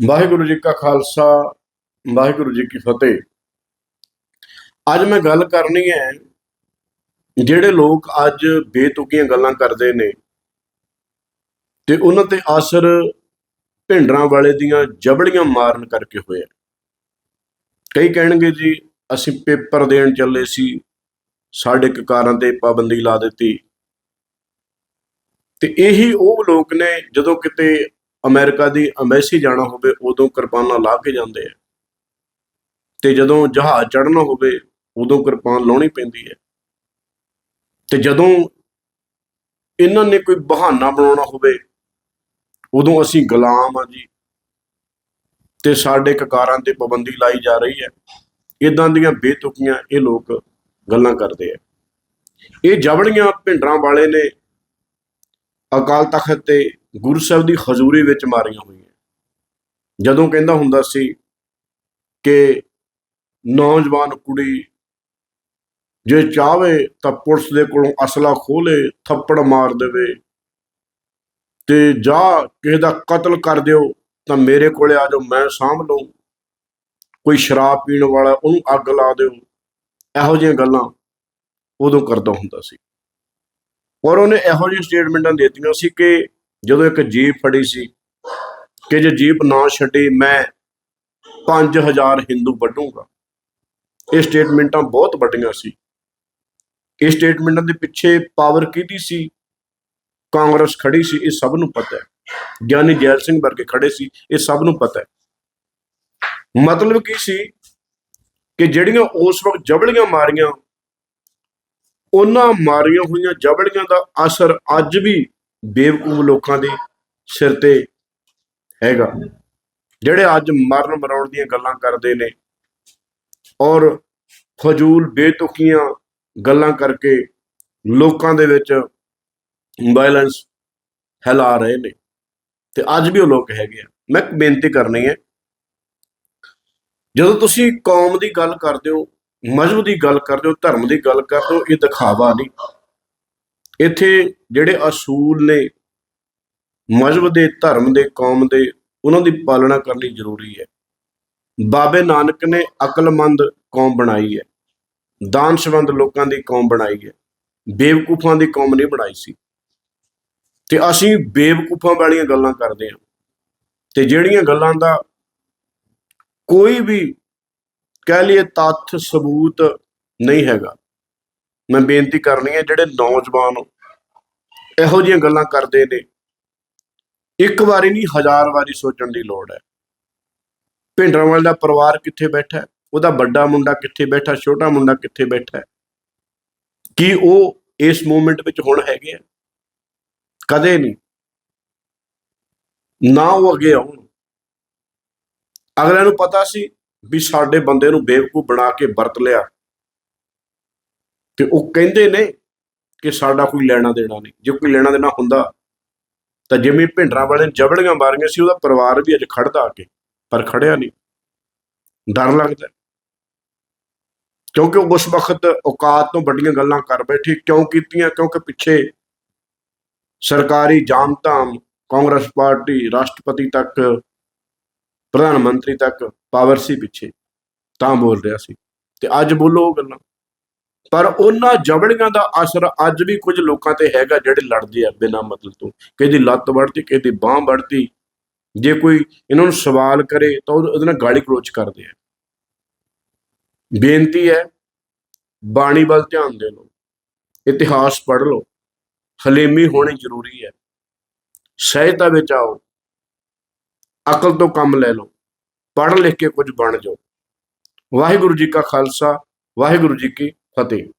ਵਾਹਿਗੁਰੂ ਜੀ ਕਾ ਖਾਲਸਾ, ਵਾਹਿਗੁਰੂ ਜੀ ਕੀ ਫਤਿਹ। ਅੱਜ ਮੈਂ ਗੱਲ ਕਰਨੀ ਹੈ, ਜਿਹੜੇ ਲੋਕ ਅੱਜ ਬੇਤੁਕੀਆਂ ਗੱਲਾਂ ਕਰਦੇ ਨੇ ਤੇ ਉਹਨਾਂ ਤੇ ਅਸਰ ਭਿੰਡਰਾਂ ਵਾਲੇ ਦੀਆਂ ਜਬੜੀਆਂ ਮਾਰਨ ਕਰਕੇ ਹੋਇਆ। ਕਈ ਕਹਿਣਗੇ ਜੀ, ਅਸੀਂ ਪੇਪਰ ਦੇਣ ਚੱਲੇ ਸੀ, ਸਾਡੇ ਕਕਾਰਾਂ ਤੇ ਪਾਬੰਦੀ ਲਾ ਦਿੱਤੀ। ਤੇ ਇਹੀ ਉਹ ਲੋਕ ਨੇ ਜਦੋਂ ਕਿਤੇ ਅਮਰੀਕਾ ਦੀ ਅੰਬੈਸੀ ਜਾਣਾ ਹੋਵੇ, ਉਦੋਂ ਕਿਰਪਾਨਾਂ ਲਾ ਕੇ ਜਾਂਦੇ ਆ। ਤੇ ਜਦੋਂ ਜਹਾਜ਼ ਚੜਨਾ ਹੋਵੇ, ਉਦੋਂ ਕਿਰਪਾਨ ਲਾਉਣੀ ਪੈਂਦੀ ਹੈ। ਤੇ ਜਦੋਂ ਇਹਨਾਂ ਨੇ ਕੋਈ ਬਹਾਨਾ ਬਣਾਉਣਾ ਹੋਵੇ, ਉਦੋਂ ਅਸੀਂ ਗੁਲਾਮ ਆ ਜੀ। ਤੇ ਸਾਡੇ ਕਕਾਰਾਂ ਤੇ ਪਾਬੰਦੀ ਲਾਈ ਜਾ ਰਹੀ ਹੈ। ਇਦਾਂ ਦੀਆਂ ਬੇਤੁਕੀਆਂ ਇਹ ਲੋਕ ਗੱਲਾਂ ਕਰਦੇ ਆ। ਇਹ ਜਬੜੀਆਂ ਭਿੰਡਰਾਂ ਵਾਲੇ ਨੇ ਅਕਾਲ ਤਖਤ ਤੇ ਗੁਰੂ ਸਾਹਿਬ ਦੀ ਹਜ਼ੂਰੀ ਵਿੱਚ ਮਾਰੀਆਂ ਹੋਈਆਂ। ਜਦੋਂ ਕਹਿੰਦਾ ਹੁੰਦਾ ਸੀ ਕਿ ਨੌਜਵਾਨ ਕੁੜੀ ਜੇ ਚਾਹਵੇ ਤਾਂ ਪੁਲਿਸ ਦੇ ਕੋਲੋਂ ਅਸਲਾ ਖੋਲੇ, ਥੱਪੜ ਮਾਰ ਦੇਵੇ ਤੇ ਜਾ ਕਿਸੇ ਦਾ ਕਤਲ ਕਰ ਦਿਓ ਤਾਂ ਮੇਰੇ ਕੋਲੇ ਆ ਜਾਓ, ਮੈਂ ਸਾਂਭ ਲਊ। ਕੋਈ ਸ਼ਰਾਬ ਪੀਣ ਵਾਲਾ ਉਹਨੂੰ ਅੱਗ ਲਾ ਦਿਓ। ਇਹੋ ਜਿਹੀਆਂ ਗੱਲਾਂ ਉਦੋਂ ਕਰਦਾ ਹੁੰਦਾ ਸੀ। ਔਰ ਉਹਨੇ ਇਹੋ ਜਿਹੀ ਸਟੇਟਮੈਂਟਾਂ ਦੇ ਦਿੱਤੀਆਂ ਸੀ ਕਿ ਜਦੋਂ ਇੱਕ ਜੀਪ ਫੜੀ ਸੀ ਕਿ ਜੇ ਜੀਪ ਨਾ ਛੱਡੀ ਮੈਂ 5000 ਹਿੰਦੂ ਵੱਢੂਗਾ। ਇਹ ਸਟੇਟਮੈਂਟਾਂ ਬਹੁਤ ਵੱਡੀਆਂ ਸੀ। ਇਹ ਸਟੇਟਮੈਂਟਾਂ ਦੇ ਪਿੱਛੇ ਪਾਵਰ ਕਿਹਦੀ ਸੀ? ਕਾਂਗਰਸ ਖੜੀ ਸੀ, ਇਹ ਸਭ ਨੂੰ ਪਤਾ ਹੈ। ਗਿਆਨੀ ਜੈਲ ਸਿੰਘ ਵਰਗੇ ਖੜੇ ਸੀ, ਇਹ ਸਭ ਨੂੰ ਪਤਾ ਹੈ। ਮਤਲਬ ਕੀ ਸੀ ਕਿ ਜਿਹੜੀਆਂ ਉਸ ਵਕਤ ਜਬੜੀਆਂ ਮਾਰੀਆਂ, ਉਹਨਾਂ ਮਾਰੀਆਂ ਹੋਈਆਂ ਜਬੜੀਆਂ ਦਾ ਅਸਰ ਅੱਜ ਵੀ ਬੇਵਕੂਫ ਲੋਕਾਂ ਦੇ ਸਿਰ ਤੇ ਹੈਗਾ। ਜਿਹੜੇ ਅੱਜ ਮਰਨ ਮਰਾਉਣ ਦੀਆਂ ਗੱਲਾਂ ਕਰਦੇ ਨੇ ਔਰ ਫਜ਼ੂਲ ਬੇਤੁਕੀਆਂ ਗੱਲਾਂ ਕਰਕੇ ਲੋਕਾਂ ਦੇ ਵਿੱਚ ਵਾਇਲੈਂਸ ਫੈਲਾ ਰਹੇ ਨੇ ਤੇ ਅੱਜ ਵੀ ਉਹ ਲੋਕ ਹੈਗੇ ਆ। ਮੈਂ ਇੱਕ ਬੇਨਤੀ ਕਰਨੀ ਹੈ, ਜਦੋਂ ਤੁਸੀਂ ਕੌਮ ਦੀ ਗੱਲ ਕਰਦੇ ਹੋ, ਮਜ਼ਹਬ ਦੀ ਗੱਲ ਕਰਦੇ ਹੋ, ਧਰਮ ਦੀ ਗੱਲ ਕਰਦੇ ਹੋ, ਇਹ ਦਿਖਾਵਾ ਨਹੀਂ। ਇੱਥੇ ਜਿਹੜੇ ਅਸੂਲ ਨੇ ਮਜ਼ਹਬ ਦੇ, ਧਰਮ ਦੇ, ਕੌਮ ਦੇ, ਉਹਨਾਂ ਦੀ ਪਾਲਣਾ ਕਰਨੀ ਜ਼ਰੂਰੀ ਹੈ। ਬਾਬੇ ਨਾਨਕ ਨੇ ਅਕਲਮੰਦ ਕੌਮ ਬਣਾਈ ਹੈ। ਦਾਨਸ਼ਵੰਦ ਲੋਕਾਂ ਦੀ ਕੌਮ ਬਣਾਈ ਹੈ। ਬੇਵਕੂਫਾਂ ਦੀ ਕੌਮ ਨਹੀਂ ਬਣਾਈ ਸੀ। ਤੇ ਅਸੀਂ ਬੇਵਕੂਫਾਂ ਵਾਲੀਆਂ ਗੱਲਾਂ ਕਰਦੇ ਹਾਂ। ਤੇ ਜਿਹੜੀਆਂ ਗੱਲਾਂ ਦਾ ਕੋਈ ਵੀ ਕਹਿ ਲਈਏ ਤੱਥ ਸਬੂਤ ਨਹੀਂ ਹੈਗਾ। ਮੈਂ ਬੇਨਤੀ ਕਰਨੀ ਹੈ, ਜਿਹੜੇ ਨੌਜਵਾਨ ਇਹੋ ਜਿਹੀਆਂ ਗੱਲਾਂ ਕਰਦੇ ਨੇ, ਇੱਕ ਵਾਰੀ ਨਹੀਂ, ਹਜ਼ਾਰ ਵਾਰੀ ਸੋਚਣ ਦੀ ਲੋੜ ਹੈ। ਭਿੰਡਰਾਂਵਾਲ ਦਾ ਪਰਿਵਾਰ ਕਿੱਥੇ ਬੈਠਾ ਹੈ? ਉਹਦਾ ਵੱਡਾ ਮੁੰਡਾ ਕਿੱਥੇ ਬੈਠਾ, ਛੋਟਾ ਮੁੰਡਾ ਕਿੱਥੇ ਬੈਠਾ ਹੈ? ਕੀ ਉਹ ਇਸ ਮੂਵਮੈਂਟ ਵਿੱਚ ਹੁਣ ਹੈਗੇ ਆ? ਕਦੇ ਨਹੀਂ। ਨਾ ਉਹ ਅੱਗੇ ਆਉਣ। ਅਗਲਿਆਂ ਨੂੰ ਪਤਾ ਸੀ ਵੀ ਸਾਡੇ ਬੰਦੇ ਨੂੰ ਬੇਵਕੂਫ ਬਣਾ ਕੇ ਵਰਤ ਲਿਆ। ਤੇ ਉਹ ਕਹਿੰਦੇ ਨੇ ਕਿ ਸਾਡਾ ਕੋਈ ਲੈਣਾ ਦੇਣਾ ਨਹੀਂ। ਜੇ ਕੋਈ ਲੈਣਾ ਦੇਣਾ ਹੁੰਦਾ, ਤਾਂ ਜਿਵੇਂ ਭਿੰਡਰਾਂ ਵਾਲੇ ਨੇ ਜਬੜੀਆਂ ਮਾਰੀਆਂ ਸੀ, ਉਹਦਾ ਪਰਿਵਾਰ ਵੀ ਅੱਜ ਖੜਦਾ ਆ ਕੇ, ਪਰ ਖੜਿਆ ਨਹੀਂ। ਡਰ ਲੱਗਦਾ। ਕਿਉਂਕਿ ਉਸ ਵਕਤ ਔਕਾਤ ਤੋਂ ਵੱਡੀਆਂ ਗੱਲਾਂ ਕਰ ਬੈਠੀ, ਕਿਉਂ ਕੀਤੀਆਂ, ਕਿਉਂਕਿ ਪਿੱਛੇ ਸਰਕਾਰੀ ਜਾਮਤਾਮ ਕਾਂਗਰਸ ਪਾਰਟੀ, ਰਾਸ਼ਟਰਪਤੀ ਤੱਕ, ਪ੍ਰਧਾਨ ਮੰਤਰੀ ਤੱਕ ਪਾਵਰ ਸੀ ਪਿੱਛੇ, ਤਾਂ ਬੋਲ ਰਿਹਾ ਸੀ। ਤੇ ਅੱਜ ਬੋਲੋ ਉਹ ਗੱਲਾਂ। ਪਰ ਉਹਨਾਂ ਜਬੜੀਆਂ ਦਾ ਅਸਰ ਅੱਜ ਵੀ ਕੁਝ ਲੋਕਾਂ ਤੇ ਹੈਗਾ ਜਿਹੜੇ ਲੜਦੇ ਆ ਬਿਨਾਂ ਮਤਲਬ ਤੋਂ। ਕਿਹਦੀ ਲੱਤ ਵੜਤੀ ਕਿਹਦੀ ਬਾਹ ਵੜਤੀ ਜੇ ਕੋਈ ਇਹਨਾਂ ਨੂੰ ਸਵਾਲ ਕਰੇ ਤਾਂ ਉਹਦੇ ਨਾਲ ਗਾਲੀ ਗਲੋਚ ਕਰਦੇ ਆ। ਬੇਨਤੀ ਹੈ, ਬਾਣੀ ਵੱਲ ਧਿਆਨ ਦੇ ਲਓ, ਇਤਿਹਾਸ ਪੜ੍ਹ ਲਓ, ਹਲੇਮੀ ਹੋਣੀ ਜ਼ਰੂਰੀ ਹੈ। ਸਹਿਜਤਾ ਵਿੱਚ ਆਓ, ਅਕਲ ਤੋਂ ਕੰਮ ਲੈ ਲਓ, ਪੜ੍ਹ ਲਿਖ ਕੇ ਕੁਝ ਬਣ ਜਾਓ। ਵਾਹਿਗੁਰੂ ਜੀ ਕਾ ਖਾਲਸਾ, ਵਾਹਿਗੁਰੂ ਜੀ ਕੀ ਫਤਿਹ